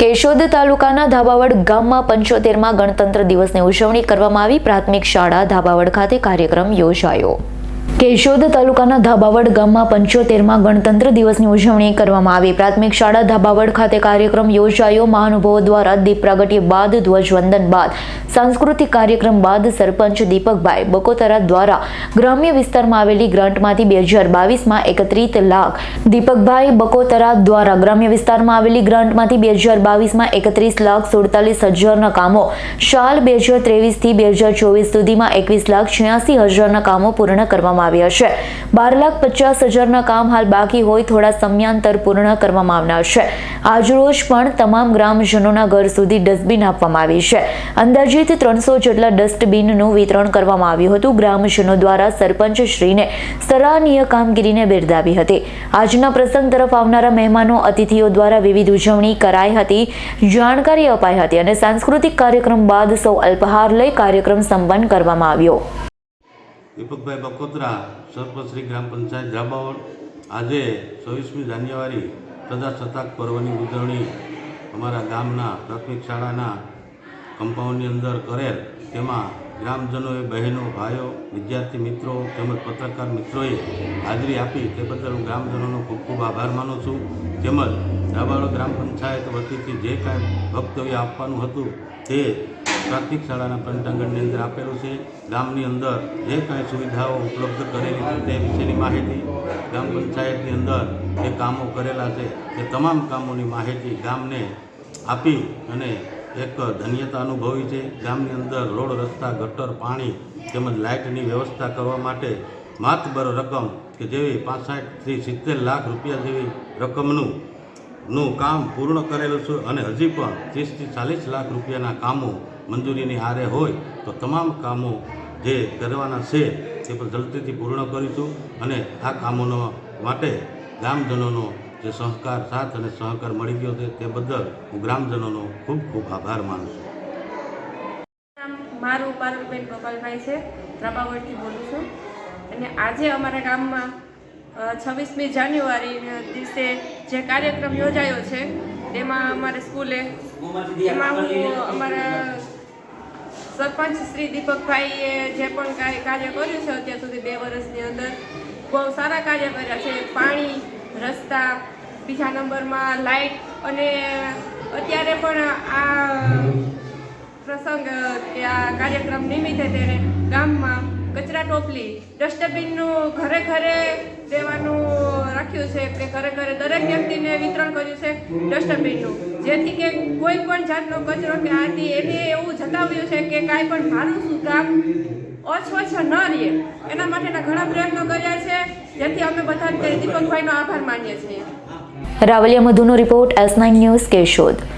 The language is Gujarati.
કેશોદ તાલુકાના ધાબાવડ ગામમાં પંચોતેરમાં ગણતંત્ર દિવસની ઉજવણી કરવામાં આવી. પ્રાથમિક શાળા ધાબાવડ ખાતે કાર્યક્રમ યોજાયો. કેશોદ તાલુકાના ધાબાવડ ગામમાં પંચોતેરમાં ગણતંત્ર દિવસની ઉજવણી કરવામાં આવી. પ્રાથમિક શાળા ધાબાવડ ખાતે કાર્યક્રમ યોજાયો. મહાનુભાવો દ્વારા દીપ પ્રાગટ્ય બાદ, ધ્વજવંદન બાદ, સાંસ્કૃતિક કાર્યક્રમ બાદ સરપંચ દીપકભાઈ બકોતરા દ્વારા ગ્રામ્ય વિસ્તારમાં આવેલી ગ્રાન્ટમાંથી બે હજાર બાવીસમાં એકત્રિત લાખ. દીપકભાઈ બકોતરા દ્વારા ગ્રામ્ય વિસ્તારમાં આવેલી ગ્રાન્ટમાંથી બે હજાર બાવીસમાં એકત્રીસ લાખ સુડતાલીસ હજારના કામો. શાલ બે હજાર ત્રેવીસથી બે હજાર ચોવીસ સુધીમાં એકવીસ લાખ છ્યાસી હજારના કામો પૂર્ણ કરવામાં આવ્યા છે બાર લાખ પચાસ હજારના કામ હાલ બાકી હોય થોડા સમયાંતર પૂર્ણ કરવામાં આવનાર છે. આજરોજ પણ તમામ ગ્રામજનોના ઘર સુધી ડસ્ટબિન આપવામાં આવી છે. અંદાજિત ત્રણસો જેટલા ડસ્ટબિનનું વિતરણ કરવામાં આવ્યું હતું. ગ્રામજનો દ્વારા સરપંચ શ્રીને સરાહનીય કામગીરીને બિરદાવી હતી. આજના પ્રસંગ તરફ આવનારા મહેમાનો, અતિથિઓ દ્વારા વિવિધ ઉજવણી કરાઈ હતી, જાણકારી અપાઈ હતી અને સાંસ્કૃતિક કાર્યક્રમ બાદ સૌ અલ્પહાર લઈ કાર્યક્રમ સંપન્ન કરવામાં આવ્યો. દીપકભાઈ બકોત્રા સરપંચ ગ્રામ પંચાયત જાબાવડ. આજે છવ્વીસમી જાન્યુઆરી પ્રજાસત્તાક પર્વની ઉજવણી અમારા ગામના પ્રાથમિક શાળાના કમ્પાઉન્ડની અંદર કરેલ. તેમાં ગ્રામજનોએ બહેનો, ભાઈઓ, વિદ્યાર્થી મિત્રો તેમજ પત્રકાર મિત્રોએ હાજરી આપી. તે બદલ હું ગ્રામજનોનો ખૂબ ખૂબ આભાર માનું છું. તેમજ જાબાવડ ગ્રામ પંચાયત વતીથી જે કાંઈ વક્તવ્ય આપવાનું હતું તે પ્રાથમિક શાળાના પંચાંગણની અંદર આપેલું છે. ગામની અંદર જે કાંઈ સુવિધાઓ ઉપલબ્ધ કરેલી છે તે વિશેની માહિતી ગ્રામ પંચાયતની અંદર જે કામો કરેલા છે તે તમામ કામોની માહિતી ગામને આપી અને એક ધન્યતા અનુભવી છે. ગામની અંદર રોડ, રસ્તા, ગટર, પાણી તેમજ લાઇટની વ્યવસ્થા કરવા માટે માતબર રકમ કે જેવી પાસઠથી સિત્તેર લાખ રૂપિયા જેવી રકમનું, નું કામ પૂર્ણ કરેલું છે અને હજી પણ ત્રીસથી ચાલીસ લાખ રૂપિયાના કામો મંજૂરીની હારે હોય તો તમામ કામો જે કરવાના છે તે પણ જલ્દીથી પૂર્ણ કરીશું અને આ કામોનો માટે ગ્રામજનોનો જે સહકાર સાથ અને સહકાર મળી ગયો છે તે બદલ હું ગ્રામજનોનો ખૂબ ખૂબ આભાર માનું છું. નામ મારું પાર્વતીબેન ગોપાલભાઈ છે ત્રાબાવડથી બોલું છું. અને આજે અમારા ગામમાં છવ્વીસમી જાન્યુઆરી દિવસે જે કાર્યક્રમ યોજાયો છે તેમાં અમારે સ્કૂલે એમાં હું અમારા સરપંચ શ્રી દીપકભાઈએ જે પણ કાંઈ કાર્ય કર્યું છે અત્યાર સુધી બે વર્ષની અંદર, બહુ સારા કાર્ય કર્યા છે. પાણી, રસ્તા, બીજા નંબરમાં લાઇટ અને અત્યારે પણ આ પ્રસંગ કે આ કાર્યક્રમ નિમિત્તે તેણે ગામમાં કચરા ટોપલી. ડસ્ટબિનનું ઘરે ઘરે દેવાનું રાખ્યું છે કે ઘરે ઘરે દરેક વ્યક્તિને વિતરણ કર્યું છે ડસ્ટબિનનું. જેથી કે કોઈ પણ જાતનો કચરો કે આથી એને એવું જતાવ્યું છે કે કાંઈ પણ મારું શું કામ અસ્વચ્છ ન રહે. એના માટેના ઘણા પ્રયત્નો કર્યા છે. જેથી અમે બધા દીપકભાઈનો આભાર માનીએ છીએ. Ravaliya મધુનો report S nine news Keshod.